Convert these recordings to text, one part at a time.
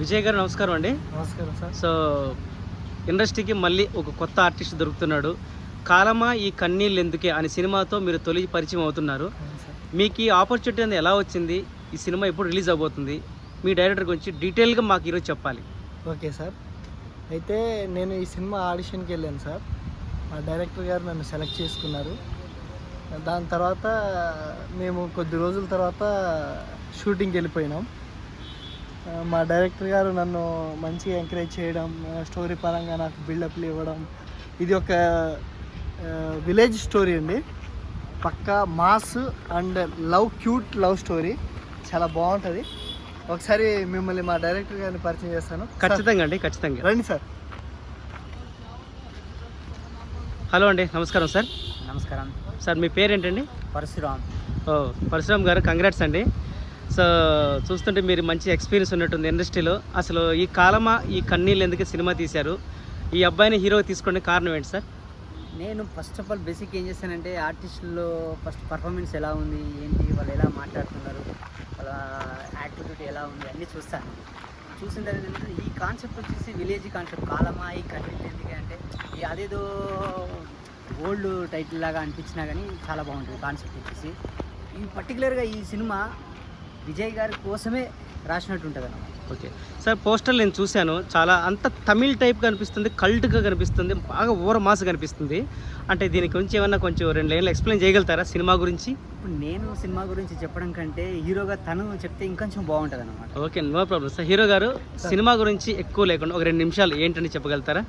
విజయ్ గారు నమస్కారం అండి. నమస్కారం సార్. సో ఇండస్ట్రీకి మళ్ళీ ఒక కొత్త ఆర్టిస్ట్ దొరుకుతున్నాడు. కాలమా ఈ కన్నీళ్ళు ఎందుకే అనే సినిమాతో మీరు తొలి పరిచయం అవుతున్నారు. మీకు ఈ ఆపర్చునిటీ అనేది ఎలా వచ్చింది? ఈ సినిమా ఎప్పుడు రిలీజ్ అవబోతుంది మీ డైరెక్టర్ గురించి డీటెయిల్గా మాకు ఈరోజు చెప్పాలి. Okay sir. అయితే నేను ఈ సినిమా ఆడిషన్కి వెళ్ళాను సార్. మా డైరెక్టర్ గారు నన్ను సెలెక్ట్ చేసుకున్నారు. దాని తర్వాత మేము కొద్ది రోజుల తర్వాత షూటింగ్కి వెళ్ళిపోయినాం. మా డైరెక్టర్ గారు నన్ను మంచిగా ఎంకరేజ్ చేయడం స్టోరీ పరంగా నాకు బిల్డప్లు ఇవ్వడం. ఇది ఒక విలేజ్ స్టోరీ అండి. పక్కా mass and love cute love story. చాలా బాగుంటుంది. ఒకసారి మిమ్మల్ని మా డైరెక్టర్ గారిని పరిచయం చేస్తాను. ఖచ్చితంగా అండి ఖచ్చితంగా. రండి సార్. హలో అండి నమస్కారం సార్. నమస్కారం. సార్ మీ పేరేంటండి? పరశురామ్. ఓ పరశురామ్ గారు కంగ్రాట్స్ అండి. సో చూస్తుంటే మీరు మంచి ఎక్స్పీరియన్స్ ఉన్నట్టుంది ఇండస్ట్రీలో. అసలు ఈ కాలమా ఈ కన్నీళ్ళు ఎందుకు సినిమా తీశారు? ఈ అబ్బాయిని హీరో తీసుకోండి కారణం ఏంటి సార్? నేను ఫస్ట్ ఆఫ్ ఆల్ బేసిక్ ఏం చేశానంటే ఆర్టిస్టుల్లో ఫస్ట్ పర్ఫార్మెన్స్ ఎలా ఉంది ఏంటి వాళ్ళు ఎలా మాట్లాడుతున్నారు వాళ్ళ యాక్టివిటీ ఎలా ఉంది అన్నీ చూస్తాను. చూసిన తర్వాత ఈ కాన్సెప్ట్ వచ్చేసి విలేజ్ కాన్సెప్ట్ కాలమా ఈ కన్నీళ్ళు ఎందుకు అంటే ఈ అదేదో ఓల్డ్ టైటిల్ లాగా అనిపించినా కానీ చాలా బాగుంటుంది కాన్సెప్ట్ వచ్చేసి. ఈ పర్టికులర్గా ఈ సినిమా విజయ్ గారి కోసమే రాసినట్టు ఉంటుంది అన్నమాట. ఓకే. సార్ పోస్టర్ నేను చూశాను. చాలా అంత తమిళ్ టైప్ కనిపిస్తుంది కల్ట్గా కనిపిస్తుంది బాగా ఓవర్ మాస్ కనిపిస్తుంది. అంటే దీని గురించి ఏమన్నా కొంచెం రెండు లైన్లు ఎక్స్ప్లెయిన్ చేయగలుగుతారా సినిమా గురించి? ఇప్పుడు నేను సినిమా గురించి చెప్పడం కంటే హీరోగా తను చెప్తే ఇంకొంచెం బాగుంటుంది అనమాట okay no problem. Sir hero గారు సినిమా గురించి ఎక్కువ లేకుండా ఒక రెండు నిమిషాలు ఏంటని చెప్పగలుగుతారా?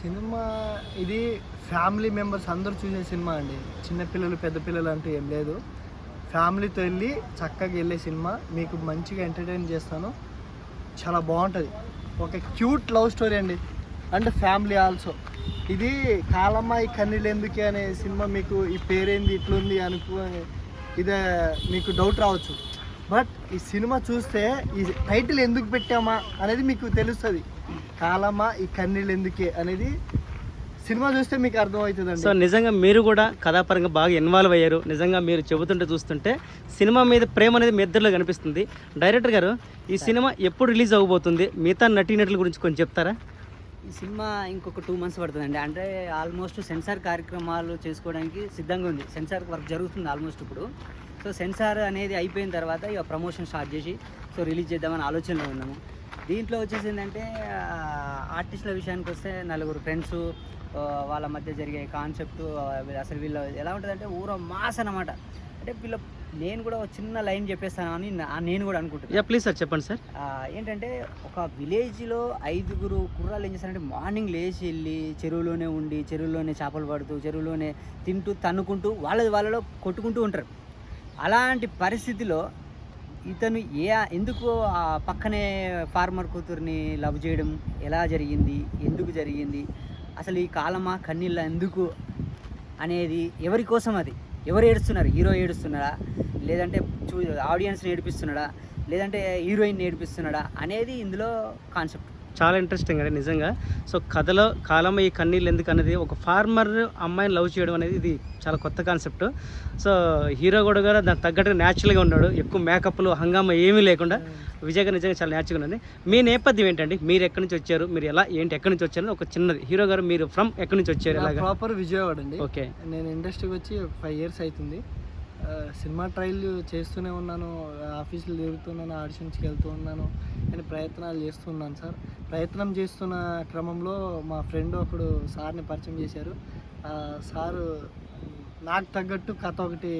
సినిమా ఇది ఫ్యామిలీ మెంబర్స్ అందరూ చూసే సినిమా అండి. చిన్నపిల్లలు పెద్ద పిల్లలు అంటూ ఏం లేదు. ఫ్యామిలీతో వెళ్ళి చక్కగా వెళ్ళే సినిమా. మీకు మంచిగా ఎంటర్టైన్ చేస్తాను. చాలా బాగుంటుంది. ఒక క్యూట్ లవ్ స్టోరీ అండి. And family also. ఇది కాలమ్మాయి కన్నీళ్ళు ఎందుకే అనే సినిమా మీకు ఈ పేరేంది ఇట్లుంది అనుకో ఇదే మీకు డౌట్ రావచ్చు. బట్ ఈ సినిమా చూస్తే ఈ టైటిల్ ఎందుకు పెట్టామా అనేది మీకు తెలుస్తుంది. కాలమా ఈ కన్నీళ్ళు ఎందుకే అనేది సినిమా చూస్తే మీకు సో అర్థమవుతుందండి నిజంగా మీరు కూడా కథాపరంగా బాగా ఇన్వాల్వ్ అయ్యారు. నిజంగా మీరు చెబుతుంటే చూస్తుంటే సినిమా మీద ప్రేమ అనేది మీ ఇద్దరిలో కనిపిస్తుంది. డైరెక్టర్ గారు ఈ సినిమా ఎప్పుడు రిలీజ్ అవ్వబోతుంది? మిగతా నటీనటుల గురించి కొంచెం చెప్తారా? ఈ సినిమా ఇంకొక టూ మంత్స్ పడుతుందండి. అంటే ఆల్మోస్ట్ సెన్సార్ కార్యక్రమాలు చేసుకోవడానికి సిద్ధంగా ఉంది. సెన్సార్ వర్క్ జరుగుతుంది ఆల్మోస్ట్ ఇప్పుడు. సో సెన్సార్ అనేది అయిపోయిన తర్వాత ఇక ప్రమోషన్ స్టార్ట్ చేసి సో రిలీజ్ చేద్దామని ఆలోచనలో ఉన్నాము. దీంట్లో వచ్చేసి ఏంటంటే ఆర్టిస్టుల విషయానికి వస్తే నలుగురు ఫ్రెండ్స్ వాళ్ళ మధ్య జరిగే కాన్సెప్ట్ అసలు వీళ్ళ ఎలా ఉంటుందంటే ఊర మాస్ అన్నమాట. అంటే వీళ్ళ నేను కూడా ఒక చిన్న లైన్ చెప్పేస్తాను అని నేను కూడా అనుకుంటున్నాను ప్లీజ్ సార్ చెప్పండి సార్. ఏంటంటే ఒక విలేజ్లో ఐదుగురు కుర్రాలు ఏం చేస్తారంటే మార్నింగ్ లేచి వెళ్ళి చెరువులోనే ఉండి చెరువులోనే చేపలు పడుతూ చెరువులోనే తింటూ తన్నుకుంటూ వాళ్ళది వాళ్ళలో కొట్టుకుంటూ ఉంటారు. అలాంటి పరిస్థితిలో ఇతను ఏ ఎందుకు ఆ పక్కనే ఫార్మర్ కూతుర్ని లవ్ చేయడం ఎలా జరిగింది? ఎందుకు జరిగింది? అసలు ఈ కాలమా కన్నీళ్ళ ఎందుకు అనేది ఎవరి కోసం అది? ఎవరు ఏడుస్తున్నారు? హీరో ఏడుస్తున్నాడా? లేదంటే చూ ఆడియన్స్ని ఏడిపిస్తున్నాడా? లేదంటే హీరోయిన్ ఏడిపిస్తున్నాడా అనేది ఇందులో కాన్సెప్ట్. చాలా ఇంట్రెస్టింగ్ అండి నిజంగా. సో కథలో కాలం ఈ కన్నీళ్ళు ఎందుకు అనేది ఒక ఫార్మర్ అమ్మాయిని లవ్ చేయడం అనేది ఇది చాలా కొత్త కాన్సెప్ట్ సో హీరో కూడా కూడా దానికి తగ్గట్టుగా న్యాచురల్గా ఉన్నాడు. ఎక్కువ మేకప్లు హంగామా ఏమీ లేకుండా విజయ్ గారు నిజంగా చాలా న్యాచురల్గా ఉంది మీ నేపథ్యం ఏంటండి? మీరు ఎక్కడి నుంచి వచ్చారు? మీరు ఎలా ఏంటి ఎక్కడి నుంచి వచ్చారు? ఒక చిన్నది. హీరో గారు మీరు ఫ్రమ్ ఎక్కడి నుంచి వచ్చారు ప్రాపర్ విజయవాడ అండి. ఓకే. నేను ఇండస్ట్రీకి వచ్చి ఫైవ్ ఇయర్స్ అవుతుంది. సినిమా ట్రయల్ చేస్తూనే ఉన్నాను. ఆఫీసులు తిరుగుతున్నాను ఆడిషన్స్కి వెళ్తూ ఉన్నాను. నేను ప్రయత్నాలు చేస్తున్నాను సార్. ప్రయత్నం చేస్తున్న క్రమంలో మా ఫ్రెండ్ ఒకడు సార్ని పరిచయం చేశారు. సారు నాకు తగ్గట్టు కథ ఒకటి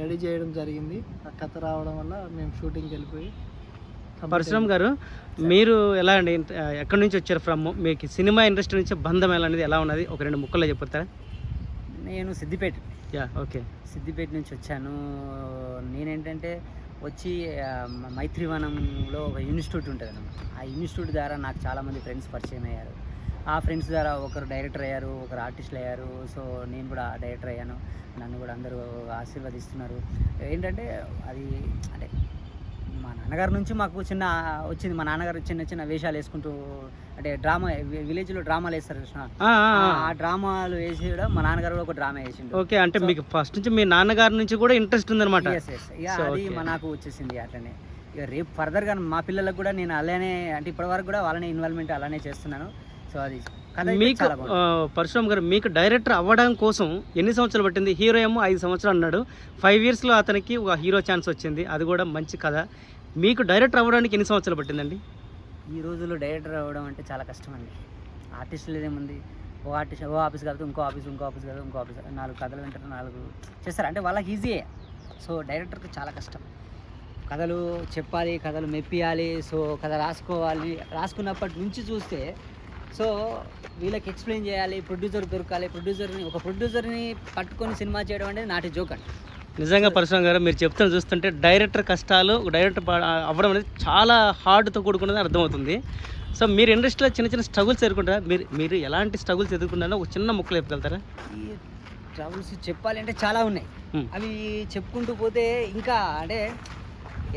రెడీ చేయడం జరిగింది. ఆ కథ రావడం వల్ల మేము షూటింగ్కి వెళ్ళిపోయి పరశురామ్ గారు మీరు ఎలా అండి? ఎక్కడి నుంచి వచ్చారు ఫ్రమ్? మీకు సినిమా ఇండస్ట్రీ నుంచి బంధం ఎలా అనేది ఎలా ఉన్నది? ఒక రెండు ముక్కల్లో చెప్తారా నేను సిద్దిపేట. Yeah okay. సిద్దిపేట నుంచి వచ్చాను. నేనేంటంటే వచ్చి మైత్రివనంలో ఒక ఇన్స్టిట్యూట్ ఉంటుంది అన్నమాట ఆ ఇన్స్టిట్యూట్ ద్వారా నాకు చాలామంది ఫ్రెండ్స్ పరిచయం అయ్యారు. ఆ ఫ్రెండ్స్ ద్వారా ఒకరు డైరెక్టర్ అయ్యారు ఒకరు ఆర్టిస్టులు అయ్యారు. సో నేను కూడా డైరెక్టర్ అయ్యాను. నన్ను కూడా అందరూ ఆశీర్వదిస్తున్నారు. ఏంటంటే అది అంటే మా నాన్నగారి నుంచి మాకు చిన్న వచ్చింది. మా నాన్నగారు చిన్న చిన్న వేషాలు వేసుకుంటూ అంటే డ్రామా విలేజ్లో డ్రామాలు వేస్తారు కృష్ణ ఆ, డ్రామాలు వేసి కూడా మా నాన్నగారు కూడా ఒక డ్రామా వేసిండు. ఓకే అంటే మీకు ఫస్ట్ నుంచి మీ నాన్నగారి నుంచి కూడా ఇంట్రెస్ట్ ఉందన్నమాట. అది. మా నాకు వచ్చేసింది అట్లనే. ఇక రేపు ఫర్దర్గా మా పిల్లలకు కూడా నేను అలానే అంటే ఇప్పటివరకు కూడా వాళ్ళనే ఇన్వాల్వ్మెంట్ అలానే చేస్తున్నాను. సో అది మీకు పరశురామ్ గారు మీకు డైరెక్టర్ అవ్వడం కోసం ఎన్ని సంవత్సరాలు పట్టింది? హీరో ఏమో ఐదు సంవత్సరాలు అన్నాడు. ఫైవ్ ఇయర్స్లో అతనికి ఒక హీరో ఛాన్స్ వచ్చింది. అది కూడా మంచి కథ. మీకు డైరెక్టర్ అవ్వడానికి ఎన్ని సంవత్సరాలు పట్టిందండి? ఈ రోజుల్లో డైరెక్టర్ అవ్వడం అంటే చాలా కష్టం అండి ఆర్టిస్టులు ఏముంది ఓ ఆర్టిస్ట్ ఓ ఆఫీస్ కాకపోతే ఇంకో ఆఫీస్ ఇంకో ఆఫీస్ కాదు ఇంకో ఆఫీస్ నాలుగు కథలు వింటారు నాలుగు చేస్తారు. అంటే వాళ్ళకి ఈజీయే సో డైరెక్టర్కి చాలా కష్టం. కథలు చెప్పాలి కథలు మెప్పియాలి. సో కథ రాసుకోవాలి. రాసుకున్నప్పటి నుంచి చూస్తే సో వీళ్ళకి ఎక్స్ప్లెయిన్ చేయాలి ప్రొడ్యూసర్ దొరకాలి. ప్రొడ్యూసర్ని ఒక ప్రొడ్యూసర్ని పట్టుకొని సినిమా చేయడం అనేది నాటి జోక్ అండి నిజంగా పరశురామ్ గారు మీరు చెప్తున్న చూస్తుంటే డైరెక్టర్ కష్టాలు డైరెక్టర్ అవ్వడం అనేది చాలా హార్డ్తో కూడుకున్నది అర్థమవుతుంది. సో మీరు ఇండస్ట్రీలో చిన్న చిన్న స్ట్రగుల్స్ ఎదుర్కొంటారా? మీరు మీరు ఎలాంటి స్ట్రగుల్స్ ఎదుర్కొన్నారో ఒక చిన్న ముక్కలు చెప్పగలుగుతారా? ఈ ట్రబుల్స్ చెప్పాలి అంటే చాలా ఉన్నాయి. అవి చెప్పుకుంటూ పోతే ఇంకా అంటే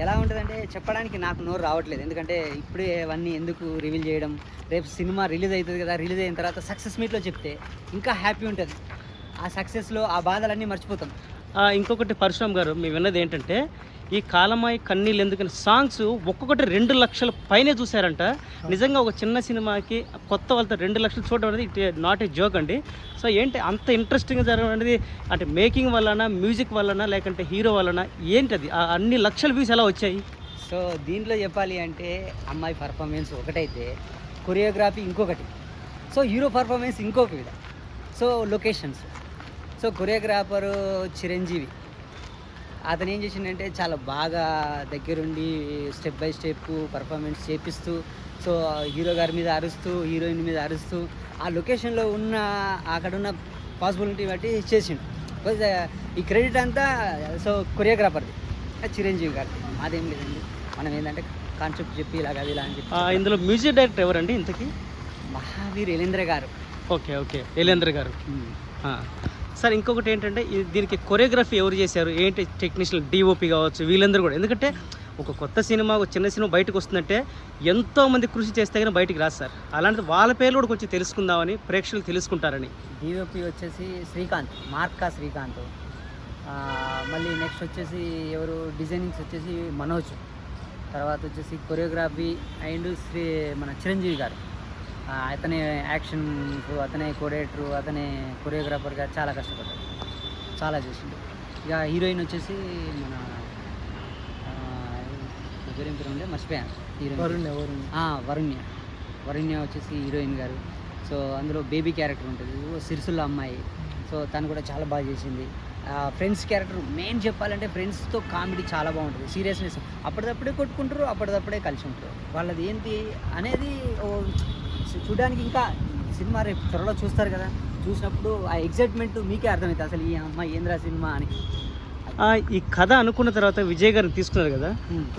ఎలా ఉంటుందంటే చెప్పడానికి నాకు నోరు రావట్లేదు. ఎందుకంటే ఇప్పుడే అవన్నీ ఎందుకు రివీల్ చేయడం రేపు సినిమా రిలీజ్ అవుతుంది కదా రిలీజ్ అయిన తర్వాత సక్సెస్ మీట్లో చెప్తే ఇంకా హ్యాపీ ఉంటుంది. ఆ సక్సెస్లో ఆ బాధలన్నీ మర్చిపోతాం. ఇంకొకటి పరశురామ్ గారు మేము విన్నది ఏంటంటే ఈ కాలమాయి కన్నీళ్ళు ఎందుకని? సాంగ్స్ ఒక్కొక్కటి రెండు లక్షల పైనే చూసారంట నిజంగా ఒక చిన్న సినిమాకి కొత్త వాళ్ళతో రెండు లక్షలు చూడడం అనేది ఇట్ నాట్ ఏ జోక్ అండి. సో ఏంటి అంత ఇంట్రెస్టింగ్గా జరగడం అనేది అంటే మేకింగ్ వలన మ్యూజిక్ వలన లేకంటే హీరో వలన ఏంటి అది అన్ని లక్షల వ్యూస్ ఎలా వచ్చాయి? సో దీంట్లో చెప్పాలి అంటే అమ్మాయి పర్ఫార్మెన్స్ ఒకటైతే కొరియోగ్రఫీ ఇంకొకటి. సో హీరో పర్ఫార్మెన్స్ ఇంకొక విధం. So locations. So choreographer Chiranjeevi. అతను ఏం చేసిండంటే చాలా బాగా దగ్గరుండి స్టెప్ బై స్టెప్ పర్ఫార్మెన్స్ చేపిస్తూ సో హీరో గారి మీద అరుస్తూ హీరోయిన్ మీద అరుస్తూ ఆ లొకేషన్లో ఉన్న అక్కడ ఉన్న పాసిబిలిటీ బట్టి చేసిండు. Because, ఆ, ఈ క్రెడిట్ అంతా సో కొరియోగ్రాఫర్ది చిరంజీవి గారిది. మాదేం లేదండి. మనం ఏంటంటే కాన్సెప్ట్ చెప్పి ఇలాగ అది ఇలా అని చెప్పి ఇందులో మ్యూజిక్ డైరెక్టర్ ఎవరండి ఇంతకీ? మహావీర్ ఎలేంద్ర గారు. Okay okay. శైలేంద్ర గారు. ఆ. సార్ ఇంకొకటి ఏంటంటే దీనికి కొరియోగ్రఫీ ఎవరు చేశారు? ఏంటి టెక్నీషియన్ డిఓపి కావచ్చు వీళ్ళందరూ కూడా. ఎందుకంటే ఒక కొత్త సినిమా ఒక చిన్న సినిమా బయటకు వస్తుందంటే ఎంతోమంది కృషి చేస్తే కానీ బయటికి రాదు సార్. అలాంటిది వాళ్ళ పేర్లు కూడా కొంచెం తెలుసుకుందామని ప్రేక్షకులు తెలుసుకుంటారని. డిఓపి వచ్చేసి శ్రీకాంత్ మార్కా శ్రీకాంత్. మళ్ళీ నెక్స్ట్ వచ్చేసి ఎవరు? డిజైనింగ్స్ వచ్చేసి మనోజ్. తర్వాత వచ్చేసి కొరియోగ్రఫీ అండ్ శ్రీ మన చిరంజీవి గారు. అతనే యాక్షన్ అతనే కోడేటర్ అతనే కొరియోగ్రాఫర్గా చాలా కష్టపడ్డాడు చాలా చేసిండు. ఇక హీరోయిన్ వచ్చేసి మన పేరు ఉండే మర్చిపోయాను హీరోయిన్ వరుణ్ వరుణ్ ఆ, వరుణ్య. వరుణ్య వచ్చేసి హీరోయిన్ గారు. సో అందులో బేబీ క్యారెక్టర్ ఉంటుంది. ఓ సిరిసుల్ల అమ్మాయి. సో తను కూడా చాలా బాగా చేసింది. ఫ్రెండ్స్ క్యారెక్టర్ మెయిన్ చెప్పాలంటే ఫ్రెండ్స్తో కామెడీ చాలా బాగుంటుంది. సీరియస్నెస్ అప్పటిదప్పుడే కొట్టుకుంటారు అప్పటిదప్పుడే కలిసి ఉంటారు. వాళ్ళది ఏంటి అనేది ఓ చూడడానికి ఇంకా సినిమా రేపు త్వరలో చూస్తారు కదా. చూసినప్పుడు ఆ ఎగ్జైట్మెంట్ మీకే అర్థమవుతుంది అసలు ఈ అమ్మాయి ఏంద్రా సినిమా అని. ఆ, ఈ కథ అనుకున్న తర్వాత విజయ్ గారిని తీసుకున్నారు కదా.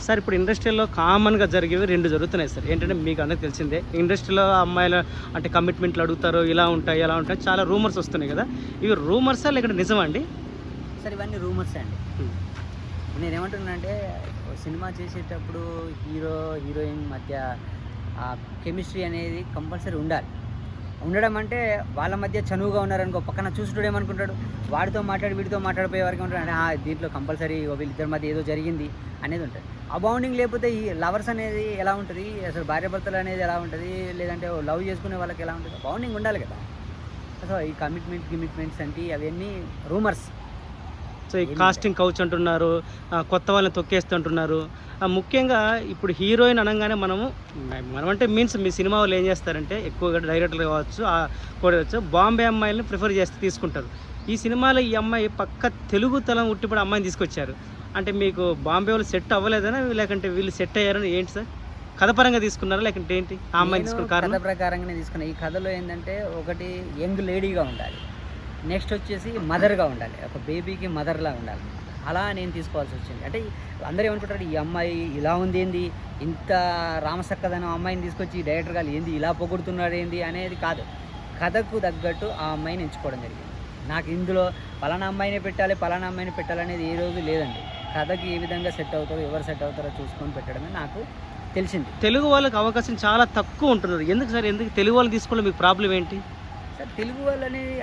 సార్ ఇప్పుడు ఇండస్ట్రీలో కామన్గా జరిగేవి రెండు జరుగుతున్నాయి సార్. ఏంటంటే మీకు అందరికి తెలిసిందే ఇండస్ట్రీలో అమ్మాయిలు అంటే కమిట్మెంట్లు అడుగుతారు ఇలా ఉంటాయి ఇలా ఉంటాయి చాలా రూమర్స్ వస్తున్నాయి కదా. ఇవి రూమర్సా లేకుంటే నిజమా అండి? సరే ఇవన్నీ రూమర్స్ అండి. నేను ఏమంటున్నానంటే ఓ సినిమా చేసేటప్పుడు హీరో హీరోయిన్ మధ్య ఆ కెమిస్ట్రీ అనేది కంపల్సరీ ఉండాలి. ఉండడం అంటే వాళ్ళ మధ్య చనువుగా ఉన్నారనుకో పక్కన చూసుడు ఏమనుకుంటాడు? వాడితో మాట్లాడి వీడితో మాట్లాడిపోయే వరకు ఉంటాడు. అంటే "ఆ, దీంట్లో కంపల్సరీ వీళ్ళిద్దరి మధ్య ఏదో జరిగింది అనేది ఉంటుంది. ఆ బౌండింగ్ లేకపోతే ఈ లవర్స్ అనేది ఎలా ఉంటుంది? అసలు భార్యాభర్తలు అనేది ఎలా ఉంటుంది? లేదంటే లవ్ చేసుకునే వాళ్ళకి ఎలా ఉంటుంది? బౌండింగ్ ఉండాలి కదా. సో ఈ కమిట్మెంట్ గిమిట్మెంట్స్ అంటే అవన్నీ రూమర్స్. సో ఈ కాస్టింగ్ కౌచ్ అంటున్నారు కొత్త వాళ్ళని తొక్కేస్తుంటున్నారు. ముఖ్యంగా ఇప్పుడు హీరోయిన్ అనగానే మనము మనం అంటే మీన్స్ మీ సినిమా వాళ్ళు ఏం చేస్తారంటే ఎక్కువగా డైరెక్టర్లు కావచ్చు కావచ్చు బాంబే అమ్మాయిలని ప్రిఫర్ చేస్తే తీసుకుంటారు. ఈ సినిమాలో ఈ అమ్మాయి పక్క తెలుగు తలం ఉట్టిపడి అమ్మాయిని తీసుకొచ్చారు. అంటే మీకు బాంబే వాళ్ళు సెట్ అవ్వలేదనా? లేకంటే వీళ్ళు సెట్ అయ్యారని ఏంటి సార్? కథ పరంగా తీసుకున్నారా? లేకంటే ఏంటి? ఆ అమ్మాయిని నేను తీసుకున్న కథ ప్రకారంగానే తీసుకున్నా. ఈ కథలో ఏంటంటే ఒకటి యంగ్ లేడీగా ఉండాలి. నెక్స్ట్ వచ్చేసి మదర్గా ఉండాలి. ఒక బేబీకి మదర్లా ఉండాలి. అలా నేను తీసుకోవాల్సి వచ్చింది. అంటే అందరూ ఏమనుకుంటారు ఈ అమ్మాయి ఇలా ఉంది ఏంది? ఇంత రామసక్కదనం అమ్మాయిని తీసుకొచ్చి డైరెక్టర్ గారు ఏంది? ఇలా పొగుడుతున్నాడు ఏంది? అనేది కాదు. కథకు తగ్గట్టు ఆ అమ్మాయిని ఎంచుకోవడం జరిగింది. నాకు ఇందులో పలానా అమ్మాయిని పెట్టాలి పలానా అమ్మాయిని పెట్టాలనేది ఏ రోజు లేదండి. కథకి ఏ విధంగా సెట్ అవుతారో ఎవరు సెట్ అవుతారో చూసుకొని పెట్టడమే నాకు తెలిసింది. తెలుగు వాళ్ళకి అవకాశం చాలా తక్కువ ఉంటున్నారు ఎందుకు సార్? ఎందుకు తెలుగు వాళ్ళు తీసుకోవడం మీకు ప్రాబ్లం ఏంటి? సార్ తెలుగు వాళ్ళని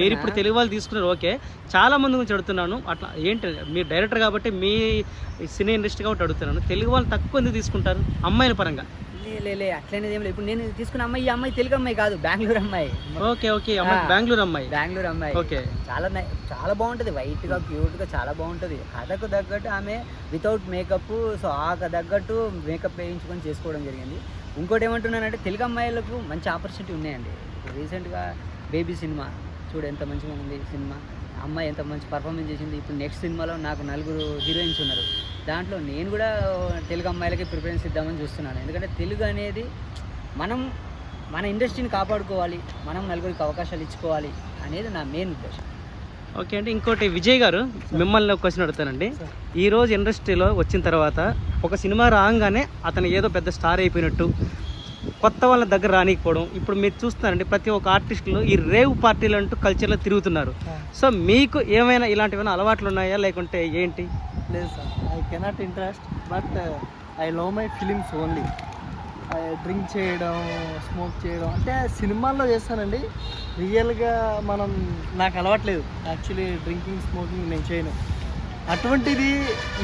మీరు ఇప్పుడు తెలుగు వాళ్ళు తీసుకున్నారు ఓకే. చాలా మంది గురించి అడుగుతున్నాను అట్లా ఏంటి మీరు డైరెక్టర్ కాబట్టి మీ సినీ ఇండస్ట్రీ కాబట్టి అడుగుతున్నాను. తెలుగు వాళ్ళు తక్కువ ఎందుకు తీసుకుంటారు? అమ్మాయిల పరంగా. లే, లే లే అట్లనేది ఏం లేదు. ఇప్పుడు నేను తీసుకున్న అమ్మాయి ఈ అమ్మాయి తెలుగు అమ్మాయి కాదు బెంగళూరు అమ్మాయి. ఓకే ఓకే అమ్మాయి. బెంగళూరు అమ్మాయి. బెంగళూరు అమ్మాయి. ఓకే. చాలా చాలా బాగుంటుంది. వైట్గా క్యూట్గా చాలా బాగుంటుంది. కథకు తగ్గట్టు ఆమె వితౌట్ మేకప్ సో ఆ తగ్గట్టు మేకప్ వేయించుకొని చేసుకోవడం జరిగింది. ఇంకోటి ఏమంటున్నానంటే తెలుగు అమ్మాయిలకు మంచి ఆపర్చునిటీ ఉన్నాయండి. రీసెంట్గా బేబీ సినిమా. చూడు ఎంత మంచిగా ఉంది సినిమా. అమ్మాయి ఎంత మంచి పర్ఫార్మెన్స్ చేసింది. ఇప్పుడు నెక్స్ట్ సినిమాలో నాకు నలుగురు హీరోయిన్స్ ఉన్నారు. దాంట్లో నేను కూడా తెలుగు అమ్మాయిలకి ప్రిఫరెన్స్ ఇద్దామని చూస్తున్నాను. ఎందుకంటే తెలుగు అనేది మనం మన ఇండస్ట్రీని కాపాడుకోవాలి. మనం నలుగురికి అవకాశాలు ఇచ్చుకోవాలి అనేది నా మెయిన్ ఉద్దేశం. ఓకే అండి ఇంకోటి విజయ్ గారు మిమ్మల్ని ఒక క్వశ్చన్ అడుగుతానండి. ఈ రోజు ఇండస్ట్రీలో వచ్చిన తర్వాత ఒక సినిమా రాగానే అతను ఏదో పెద్ద స్టార్ అయిపోయినట్టు కొత్త వాళ్ళ దగ్గర రానికపోవడం. ఇప్పుడు మీరు చూస్తున్నారండి ప్రతి ఒక్క ఆర్టిస్టులు ఈ రేవ్ పార్టీలు అంటూ కల్చర్లో తిరుగుతున్నారు. సో మీకు ఏమైనా ఇలాంటివైనా అలవాట్లు ఉన్నాయా లేకుంటే ఏంటి? లేదు sir I cannot interest but I love my films only. Drink చేయడం స్మోక్ చేయడం అంటే సినిమాల్లో చేస్తానండి. రియల్గా మనం నాకు అలవాట్లేదు యాక్చువల్లీ డ్రింకింగ్ స్మోకింగ్ నేను చేయను. అటువంటిది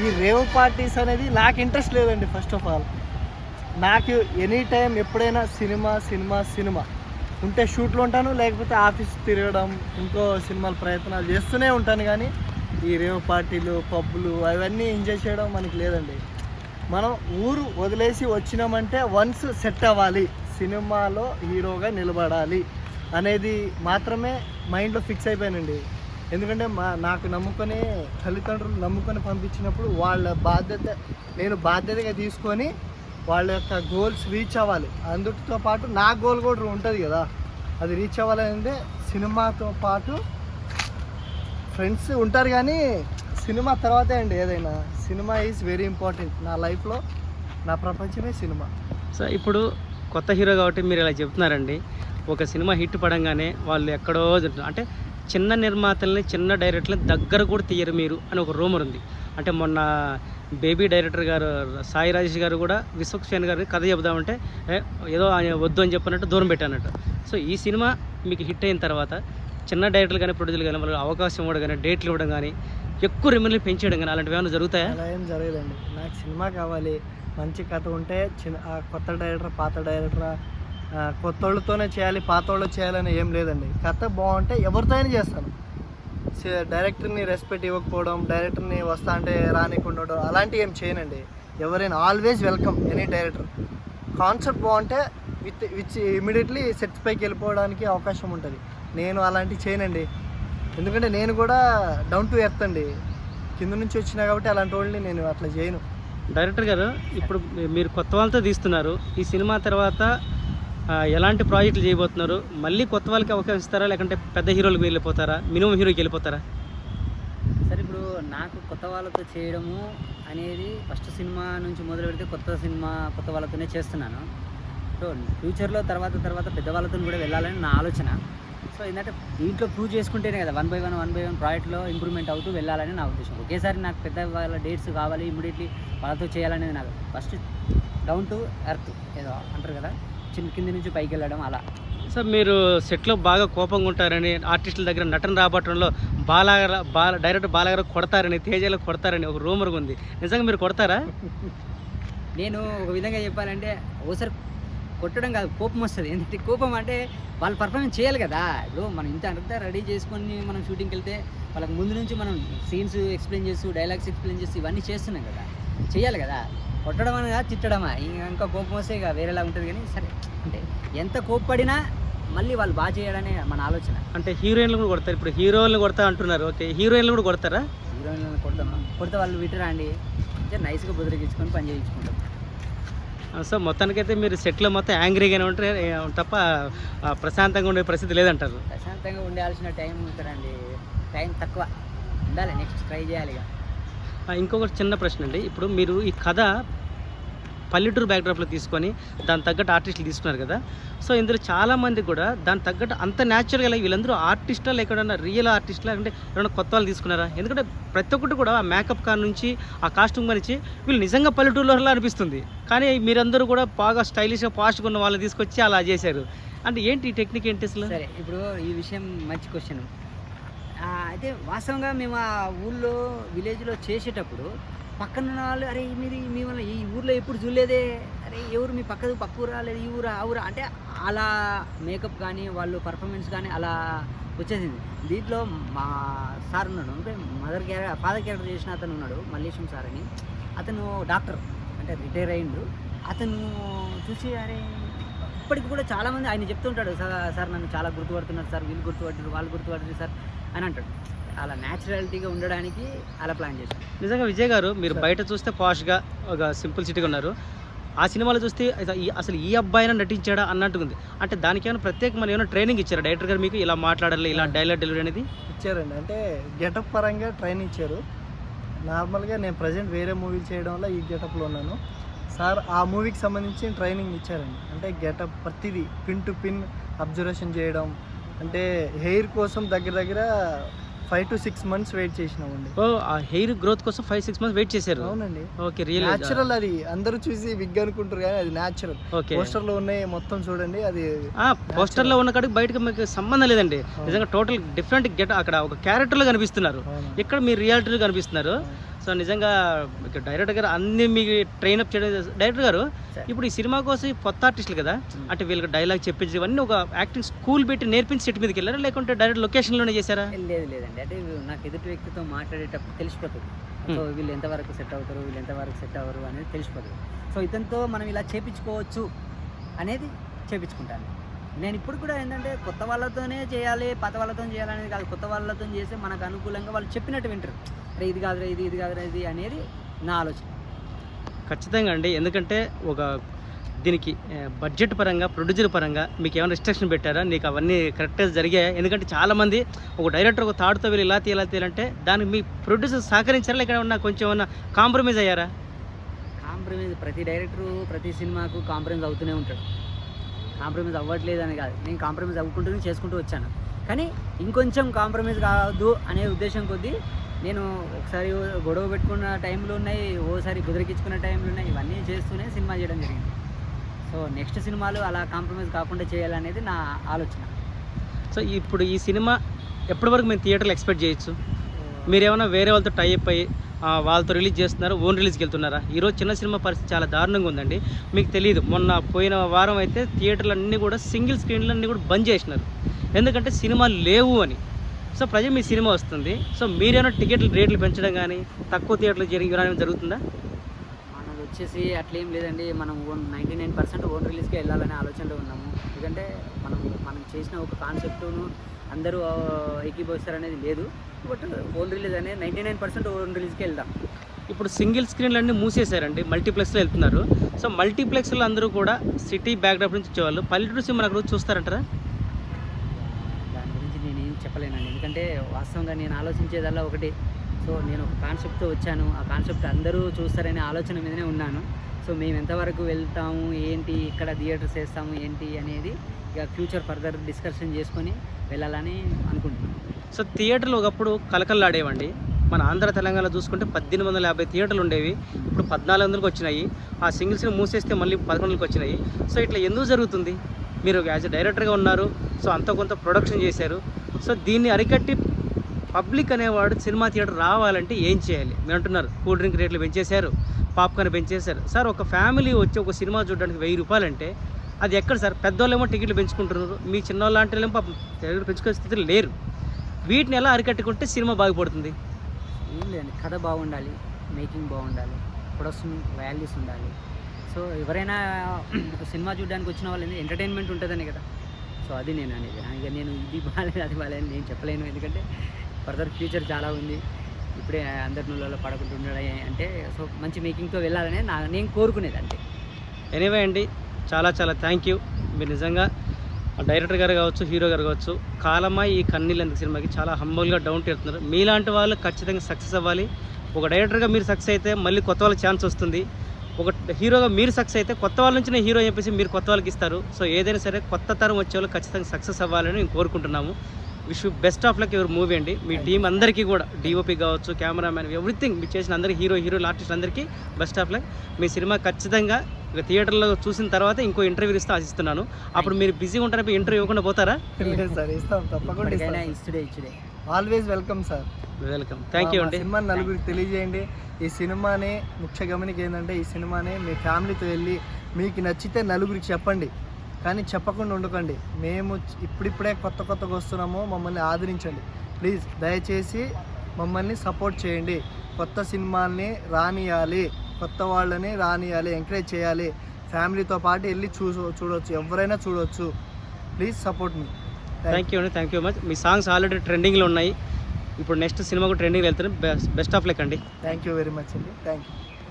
ఈ రేవ్ పార్టీస్ అనేది నాకు ఇంట్రెస్ట్ లేదండి ఫస్ట్ ఆఫ్ ఆల్. నాకు ఎనీ టైం ఎప్పుడైనా సినిమా సినిమా సినిమా ఉంటే షూట్లో ఉంటాను లేకపోతే ఆఫీస్ తిరగడం ఇంకో సినిమాల ప్రయత్నాలు చేస్తూనే ఉంటాను కానీ ఈ రేవ్ పార్టీలు పబ్బులు అవన్నీ ఎంజాయ్ చేయడం మనకి లేదండి. మనం ఊరు వదిలేసి వచ్చినామంటే వన్స్ సెట్ అవ్వాలి సినిమాలో హీరోగా నిలబడాలి అనేది మాత్రమే మైండ్లో ఫిక్స్ అయిపోయానండి. ఎందుకంటే మా నాకు నమ్ముకొని తల్లిదండ్రులు నమ్ముకొని పంపించినప్పుడు వాళ్ళ బాధ్యత నేను బాధ్యతగా తీసుకొని వాళ్ళ యొక్క గోల్స్ రీచ్ అవ్వాలి. అందుటితో పాటు నా గోల్ కూడా ఉంటుంది కదా. అది రీచ్ అవ్వాలంటే సినిమాతో పాటు ఫ్రెండ్స్ ఉంటారు కానీ సినిమా తర్వాతే అండి ఏదైనా. సినిమా ఈజ్ వెరీ ఇంపార్టెంట్ నా లైఫ్లో నా ప్రపంచమే సినిమా. సో ఇప్పుడు కొత్త హీరో కాబట్టి మీరు ఇలా చెప్తున్నారండి. ఒక సినిమా హిట్ పడంగానే వాళ్ళు ఎక్కడో అంటే చిన్న నిర్మాతల్ని చిన్న డైరెక్టర్ని దగ్గర కూడా తీయరు మీరు అని ఒక రూమర్ ఉంది. అంటే మొన్న బేబీ డైరెక్టర్ గారు సాయి రాజేష్ గారు కూడా విశ్వక్సేన్ గారికి కథ చెబుదామంటే ఏదో ఆయన వద్దు అని చెప్పినట్టు దూరం పెట్టానట్టు సో ఈ సినిమా మీకు హిట్ అయిన తర్వాత చిన్న డైరెక్టర్లు కానీ ప్రొడ్యూసర్లు కానీ వాళ్ళకి అవకాశం ఇవ్వడం కానీ డేట్లు ఇవ్వడం కానీ ఎక్కువ రెమ్యూనరీ పెంచేయడం కానీ అలాంటివి ఏమైనా జరుగుతాయా? అలా ఏం జరగదండి నాకు సినిమా కావాలి మంచి కథ ఉంటే చిన్న ఆ కొత్త డైరెక్టర్ పాత డైరెక్టర్ కొత్త వాళ్ళతోనే చేయాలి పాత వాళ్ళు చేయాలని ఏం లేదండి. కథ బాగుంటే ఎవరితో అయినా చేస్తాను. డైరెక్టర్ని రెస్పెక్ట్ ఇవ్వకపోవడం డైరెక్టర్ని వస్తా అంటే రానికుండా ఉండడం అలాంటివి ఏం చేయనండి. ఎవరైనా always welcome any director. Concept బాగుంటే విత్ విచ్ ఇమీడియట్లీ సెట్స్ పైకి వెళ్ళిపోవడానికి అవకాశం ఉంటుంది. నేను అలాంటివి చేయనండి. ఎందుకంటే నేను కూడా డౌన్ టు ఎర్త్ అండి. కింద నుంచి వచ్చినా కాబట్టి అలాంటి వాళ్ళని నేను అట్లా చేయను. డైరెక్టర్ గారు ఇప్పుడు మీరు కొత్త వాళ్ళతో తీస్తున్నారు. ఈ సినిమా తర్వాత ఎలాంటి ప్రాజెక్టులు చేయబోతున్నారు? మళ్ళీ కొత్త వాళ్ళకి అవకాశం ఇస్తారా? లేకుంటే పెద్ద హీరోలకు వెళ్ళిపోతారా? మినిమం హీరోకి వెళ్ళిపోతారా? సరే ఇప్పుడు నాకు కొత్త వాళ్ళతో చేయడము అనేది ఫస్ట్ సినిమా నుంచి మొదలు పెడితే కొత్త సినిమా కొత్త వాళ్ళతోనే చేస్తున్నాను. సో ఫ్యూచర్లో తర్వాత తర్వాత పెద్దవాళ్ళతో కూడా వెళ్ళాలని నా ఆలోచన. సో ఏంటంటే దీంట్లో ప్రూవ్ చేసుకుంటేనే కదా one by one one by one ప్రాజెక్ట్లో ఇంప్రూవ్మెంట్ అవుతూ వెళ్ళాలని నా ఉద్దేశం. ఒకేసారి నాకు పెద్ద వాళ్ళ డేట్స్ కావాలి ఇమీడియట్లీ వాళ్ళతో చేయాలనేది నాకు ఫస్ట్ డౌన్ టు ఎర్త్ ఏదో అంటారు కదా. చిన్న కింది నుంచి పైకి వెళ్ళడం అలా. సో మీరు సెట్లో బాగా కోపంగా ఉంటారని ఆర్టిస్టుల దగ్గర నటన రాబట్టడంలో బాలాగారు బాల డైరెక్టర్ బాలాగారు కొడతారని తేజలో కొడతారని ఒక రూమర్ ఉంది. నిజంగా మీరు కొడతారా? నేను ఒక విధంగా చెప్పాలంటే ఒకసారి కొట్టడం కాదు కోపం వస్తుంది. ఎందుకంటే కోపం అంటే వాళ్ళు పర్ఫార్మెన్స్ చేయాలి కదా. ఇప్పుడు మనం ఇంత అంతా రెడీ చేసుకొని మనం షూటింగ్కి వెళ్తే వాళ్ళకి ముందు నుంచి మనం సీన్స్ ఎక్స్ప్లెయిన్ చేస్తూ డైలాగ్స్ ఎక్స్ప్లెయిన్ చేస్తూ ఇవన్నీ చేస్తున్నాం కదా. చేయాలి కదా. కొట్టడం అనగా తిట్టడమా? ఇంకా ఇంకా కోపం వస్తే ఇక వేరేలా ఉంటుంది కానీ సరే అంటే ఎంత కోప్పడినా మళ్ళీ వాళ్ళు బాగా చేయడనే మన ఆలోచన. అంటే హీరోయిన్లు కూడా కొడతారు. ఇప్పుడు హీరోయిన్లు కొడతా అంటున్నారు. ఓకే హీరోయిన్లు కూడా కొడతారా? హీరోయిన్లను కొడతామా? కొడితే వాళ్ళు విటరా అండి నైస్గా బుదిరిగించుకొని పని చేయించుకుంటాం. సో మొత్తానికైతే మీరు సెట్లో మొత్తం యాంగ్రీగానే ఉంటారు. తప్ప ప్రశాంతంగా ఉండే పరిస్థితి లేదంటారు. ప్రశాంతంగా ఉండాల్సిన టైం ఉంటుందండి. టైం తక్కువ. ఉండాలి నెక్స్ట్ ట్రై చేయాలి ఇక. ఇంకొకటి చిన్న ప్రశ్న అండి. ఇప్పుడు మీరు ఈ కథ పల్లెటూరు బ్యాక్డ్రాప్లో తీసుకొని దాని తగ్గట్టు ఆర్టిస్టులు తీసుకున్నారు కదా. సో ఇందులో చాలామంది కూడా దాని తగ్గట్టు అంత న్యాచురల్గా వీళ్ళందరూ ఆర్టిస్టా లేకుండా రియల్ ఆర్టిస్టులా అంటే ఏమైనా కొత్త వాళ్ళు తీసుకున్నారా? ఎందుకంటే ప్రతి ఒక్కటి కూడా ఆ మేకప్ కార్ నుంచి ఆ కాస్ట్యూమ్ నుంచి వీళ్ళు నిజంగా పల్లెటూరులో అనిపిస్తుంది. కానీ మీరందరూ కూడా బాగా స్టైలిష్గా పాస్ట్గా ఉన్న వాళ్ళని తీసుకొచ్చి అలా చేశారు. అంటే ఏంటి ఈ టెక్నిక్ ఏంటి అసలు? సరే ఇప్పుడు ఈ విషయం మంచి క్వశ్చన్ అయితే వాస్తవంగా మేము ఆ ఊళ్ళో విలేజ్లో చేసేటప్పుడు పక్కన వాళ్ళు అరే మీది మీ వల్ల ఈ ఊర్లో ఎప్పుడు చూడలేదే? అరే ఎవరు మీ పక్కది? పక్క ఊరా? లేదు ఈ ఊరా? ఆ ఊరా? అంటే అలా మేకప్ కానీ వాళ్ళు పర్ఫార్మెన్స్ కానీ అలా వచ్చేసింది. దీంట్లో మా సార్ ఉన్నాడు. అంటే మదర్ క్యారెక్టర్ ఫాదర్ క్యారెక్టర్ చేసిన అతను ఉన్నాడు మల్లేశం సార్ అని. అతను డాక్టర్. అంటే రిటైర్ అయిండు. అతను చూసి అరే ఇప్పటికి కూడా చాలామంది ఆయన చెప్తుంటాడు సార్ సార్ నన్ను చాలా గుర్తుపడుతున్నారు సార్ వీళ్ళు గుర్తుపట్టారు వాళ్ళు గుర్తుపట్టారు సార్ అని అంటాడు. అలా న్యాచురాలిటీగా ఉండడానికి అలా ప్లాన్ చేశాను నిజంగా విజయ్ గారు మీరు. బయట చూస్తే పాష్గా ఒక సింపుల్ సిటీగా ఉన్నారు. ఆ సినిమాలో చూస్తే అసలు ఈ- అబ్బాయిన నటించాడా అన్నట్టుగా ఉంది. అంటే దానికి ఏమైనా ప్రత్యేకమైన ఏమైనా ట్రైనింగ్ ఇచ్చారా? డైరెక్టర్ గారు మీకు ఇలా మాట్లాడాలి ఇలా డైలాగ్ డెలివరీ అనేది? ఇచ్చారండి. అంటే గెటప్ పరంగా ట్రైన్ ఇచ్చారు. నార్మల్గా నేను ప్రజెంట్ వేరే మూవీలు చేయడం వల్ల ఈ గెటప్లో ఉన్నాను. సార్ ఆ మూవీకి సంబంధించి ట్రైనింగ్ ఇచ్చారండి. అంటే గెటప్ ప్రతిదీ పిన్ టు పిన్ అబ్జర్వేషన్ చేయడం అంటే హెయిర్ కోసం దగ్గర దగ్గర five to six months wait చేసినామండి. ఓ ఆ హెయిర్ గ్రోత్ కోసం ఫైవ్ సిక్స్ మంత్స్ వెయిట్ చేశారు. అవునండి. ఓకే రియల్ న్యాచురల్ అది. అందరూ చూసి విగ్ అనుకుంటారు కానీ అది న్యాచురల్ ఓకే. పోస్టర్లో ఉన్నాయి మొత్తం చూడండి అది పోస్టర్లో ఉన్న కాడికి బయటకు మీకు సంబంధం లేదండి. నిజంగా టోటల్ డిఫరెంట్ గెట్ అక్కడ ఒక క్యారెక్టర్లో కనిపిస్తున్నారు. ఇక్కడ మీరు రియాలిటీ కనిపిస్తున్నారు? సో నిజంగా డైరెక్టర్ గారు అన్ని మీకు ట్రైన్ అప్ చేయడం డైరెక్టర్ గారు. ఇప్పుడు ఈ సినిమా కోసం కొత్త ఆర్టిస్టులు కదా. అంటే వీళ్ళకి డైలాగ్ చెప్పించి ఇవన్నీ ఒక యాక్టింగ్ స్కూల్ పెట్టి నేర్పించి సెట్ మీదకి వెళ్ళారా? లేకుంటే డైరెక్ట్ లొకేషన్లోనే చేశారా? లేదు లేదండి. అంటే నాకు ఎదుటి వ్యక్తితో మాట్లాడేటప్పుడు తెలిసిపోతుంది. సో వీళ్ళు ఎంతవరకు సెట్ అవుతారు వీళ్ళు ఎంతవరకు సెట్ అవ్వరు అనేది తెలిసిపోతుంది. సో ఇతనితో మనం ఇలా చేపించుకోవచ్చు అనేది చేపించుకుంటాను. నేను ఇప్పుడు కూడా ఏంటంటే కొత్త వాళ్ళతోనే చేయాలి పాత వాళ్ళతో చేయాలనేది కాదు. కొత్త వాళ్ళతో చేస్తే మనకు అనుకూలంగా వాళ్ళు చెప్పినట్టు వింటారు. అరే ఇది కాదురా ఇది ఇది కాదురా ఇది అనేది నా ఆలోచన. ఖచ్చితంగా అండి. ఎందుకంటే ఒక దీనికి బడ్జెట్ పరంగా ప్రొడ్యూసర్ పరంగా మీకు ఏమైనా రిస్ట్రిక్షన్ పెట్టారా? నీకు అవన్నీ కరెక్ట్గా జరిగాయి? ఎందుకంటే చాలామంది ఒక డైరెక్టర్ ఒక తాడుతో వీళ్ళు ఇలా తీయాలి తీయాలంటే దానికి మీ ప్రొడ్యూసర్ సహకరించారా? లేక ఏమన్నా కొంచెం ఏమన్నా కాంప్రమైజ్ అయ్యారా? కాంప్రమైజ్ ప్రతి డైరెక్టరు ప్రతి సినిమాకు కాంప్రమైజ్ అవుతూనే ఉంటాడు. కాంప్రమైజ్ అవ్వట్లేదు అని కాదు. నేను కాంప్రమైజ్ అవ్వకుంటూనే చేసుకుంటూ వచ్చాను. కానీ ఇంకొంచెం కాంప్రమైజ్ కావద్దు అనే ఉద్దేశం కొద్దీ నేను ఒకసారి గొడవ పెట్టుకున్న టైంలో ఉన్నాయి ఓసారి కుదిరికించుకున్న టైంలో ఉన్నాయి ఇవన్నీ చేస్తూనే సినిమా చేయడం జరిగింది. సో నెక్స్ట్ సినిమాలు అలా కాంప్రమైజ్ కాకుండా చేయాలనేది నా ఆలోచన. సో ఇప్పుడు ఈ సినిమా ఎప్పటి వరకు మేము థియేటర్లు ఎక్స్పెక్ట్ చేయొచ్చు? మీరేమైనా వేరే వాళ్ళతో టైప్ అయ్యి వాళ్ళతో రిలీజ్ చేస్తున్నారు? ఓన్ రిలీజ్కి వెళ్తున్నారా? ఈరోజు చిన్న సినిమా పరిస్థితి చాలా దారుణంగా ఉందండి. మీకు తెలియదు మొన్న పోయిన వారం అయితే థియేటర్లన్నీ కూడా సింగిల్ స్క్రీన్లన్నీ కూడా బంద్ చేసినారు. ఎందుకంటే సినిమాలు లేవు అని. సో ప్రజలు మీ సినిమా వస్తుంది. సో మీరేమైనా టికెట్లు రేట్లు పెంచడం కానీ తక్కువ థియేటర్లు జరిగి జరుగుతుందా? మనది వచ్చేసి అట్లేం లేదండి. మనం own ninety nine percent own రిలీజ్కి వెళ్ళాలనే ఆలోచనలో ఉన్నాము. ఎందుకంటే మనం మనం చేసిన ఒక కాన్సెప్ట్ను అందరూ ఏకీభవిస్తారనేది లేదు. బట్ ఓన్ రిలీజ్ అనేది నైంటీ నైన్ పర్సెంట్ ఓన్ రిలీజ్కి వెళ్దాం. ఇప్పుడు సింగిల్ స్క్రీన్లు అన్నీ మూసేశారండి మల్టీప్లెక్స్లో వెళ్తున్నారు. సో మల్టీప్లెక్స్లో అందరూ కూడా సిటీ బ్యాక్డ్రాప్ నుంచి వచ్చేవాళ్ళు. పల్లెటూరు సినిమా అక్కడ చూస్తారంటారా? దాని గురించి నేను ఏం చెప్పలేనండి. ఎందుకంటే వాస్తవంగా నేను ఆలోచించేదల్లా ఒకటి. సో నేను ఒక కాన్సెప్ట్తో వచ్చాను. ఆ కాన్సెప్ట్ అందరూ చూస్తారనే ఆలోచన మీదనే ఉన్నాను. సో మేము ఎంతవరకు వెళ్తాము? ఏంటి? ఇక్కడ థియేటర్స్ వేస్తాము? ఏంటి? అనేది ఇక ఫ్యూచర్ ఫర్దర్ డిస్కషన్ చేసుకొని వెళ్ళాలని అనుకుంటున్నాను. సో థియేటర్లు ఒకప్పుడు కలకల్లాడేవండి మన ఆంధ్ర తెలంగాణ చూసుకుంటే పద్దెనిమిది వందల యాభై థియేటర్లు ఉండేవి. ఇప్పుడు పద్నాలుగు వందలకు వచ్చినాయి. ఆ సింగిల్స్ని మూసేస్తే మళ్ళీ పదకొండులకు వచ్చినాయి. సో ఇట్లా ఎందుకు జరుగుతుంది? మీరు యాజ్ డైరెక్టర్గా ఉన్నారు. సో అంత కొంత ప్రొడక్షన్ చేశారు. సో దీన్ని అరికట్టి పబ్లిక్ అనేవాడు సినిమా థియేటర్ రావాలంటే ఏం చేయాలి? మీరు అంటున్నారు కూల్ డ్రింక్ రేట్లు పెంచేశారు పాప్కార్న్ పెంచేశారు. సార్ ఒక ఫ్యామిలీ వచ్చి ఒక సినిమా చూడడానికి వెయ్యి రూపాయలంటే అది ఎక్కడ సార్? పెద్దోళ్ళేమో టికెట్లు పెంచుకుంటున్నారు. మీ చిన్నోళ్ళు లాంటి వాళ్ళేమో పాపం టికెట్లు పెంచుకునే స్థితిలో లేరు. వీటిని ఎలా అరికట్టుకుంటే సినిమా బాగుపడుతుంది ఏం లేదండి. కథ బాగుండాలి మేకింగ్ బాగుండాలి ప్రొడక్షన్ వాల్యూస్ ఉండాలి. సో ఎవరైనా సినిమా చూడడానికి వచ్చిన వాళ్ళు ఎంటర్టైన్మెంట్ ఉంటుందని కదా. సో అది నేను అనేది. ఇక నేను ఇది బాగాలేదు అది బాగాలేదు నేను చెప్పలేను. ఎందుకంటే ఫర్దర్ ఫ్యూచర్ చాలా ఉంది. ఇప్పుడే అందరి నుళ్ళలో పడకుండా ఉండడం అంటే సో మంచి మేకింగ్తో వెళ్ళాలని నా నేను కోరుకునేది అంతే. ఎనీవే అండి చాలా చాలా థ్యాంక్ యూ మీరు నిజంగా డైరెక్టర్ గారు కావచ్చు హీరో గారు కావచ్చు కాలమా ఈ కన్నీళ్ళు ఎందుకు సినిమాకి? చాలా హంబుల్గా డౌన్ చేస్తున్నారు మీలాంటి వాళ్ళు ఖచ్చితంగా సక్సెస్ అవ్వాలి. ఒక డైరెక్టర్గా మీరు సక్సెస్ అయితే మళ్ళీ కొత్త వాళ్ళకి ఛాన్స్ వస్తుంది. ఒక హీరోగా మీరు సక్సెస్ అయితే కొత్త వాళ్ళ నుంచి నేను హీరో చెప్పేసి మీరు కొత్త వాళ్ళకి ఇస్తారు. సో ఏదైనా సరే కొత్త తరం వచ్చే వాళ్ళు ఖచ్చితంగా సక్సెస్ అవ్వాలని మేము కోరుకుంటున్నాము. విష్ బెస్ట్ ఆఫ్ లక్ ఎవరు మూవీ అండి. మీ టీం అందరికీ కూడా డిఓపి కావచ్చు కెమెరామ్యాన్ ఎవ్రీథింగ్ మీరు చేసిన అందరికీ హీరో హీరోలు ఆర్టిస్ట్ అందరికీ బెస్ట్ ఆఫ్ లక్. మీ సినిమా ఖచ్చితంగా ఇక థియేటర్లో చూసిన తర్వాత ఇంకో ఇంటర్వ్యూ ఇస్తే ఆశిస్తున్నాను. అప్పుడు మీరు బిజీగా ఉంటారు ఇంటర్వ్యూ ఇవ్వకుండా పోతారా? లేదు సార్ ఇస్తాం తప్పకుండా ఇచ్చుడే always welcome sir welcome thank you అండి. సినిమాని నలుగురికి తెలియజేయండి. ఈ సినిమాని ముఖ్య గమనిక ఏంటంటే ఈ సినిమాని మీ ఫ్యామిలీతో వెళ్ళి మీకు నచ్చితే నలుగురికి చెప్పండి. కానీ చెప్పకుండా ఉండకండి. మేము ఇప్పుడిప్పుడే కొత్త కొత్తగా వస్తున్నాము మమ్మల్ని ఆదరించండి. ప్లీజ్ దయచేసి మమ్మల్ని సపోర్ట్ చేయండి. కొత్త సినిమాల్ని రానియాలి. కొత్త వాళ్ళని రానియాలి. ఎంకరేజ్ చేయాలి. ఫ్యామిలీతో పాటు వెళ్ళి చూ చూడవచ్చు ఎవరైనా చూడవచ్చు please support me. Thank you అండి. థ్యాంక్ యూ మచ్ మీ సాంగ్స్ ఆల్రెడీ ట్రెండింగ్లో ఉన్నాయి. ఇప్పుడు నెక్స్ట్ సినిమా కూడా trending best best of luck అండి. థ్యాంక్ యూ వెరీ మచ్ అండి. Thank you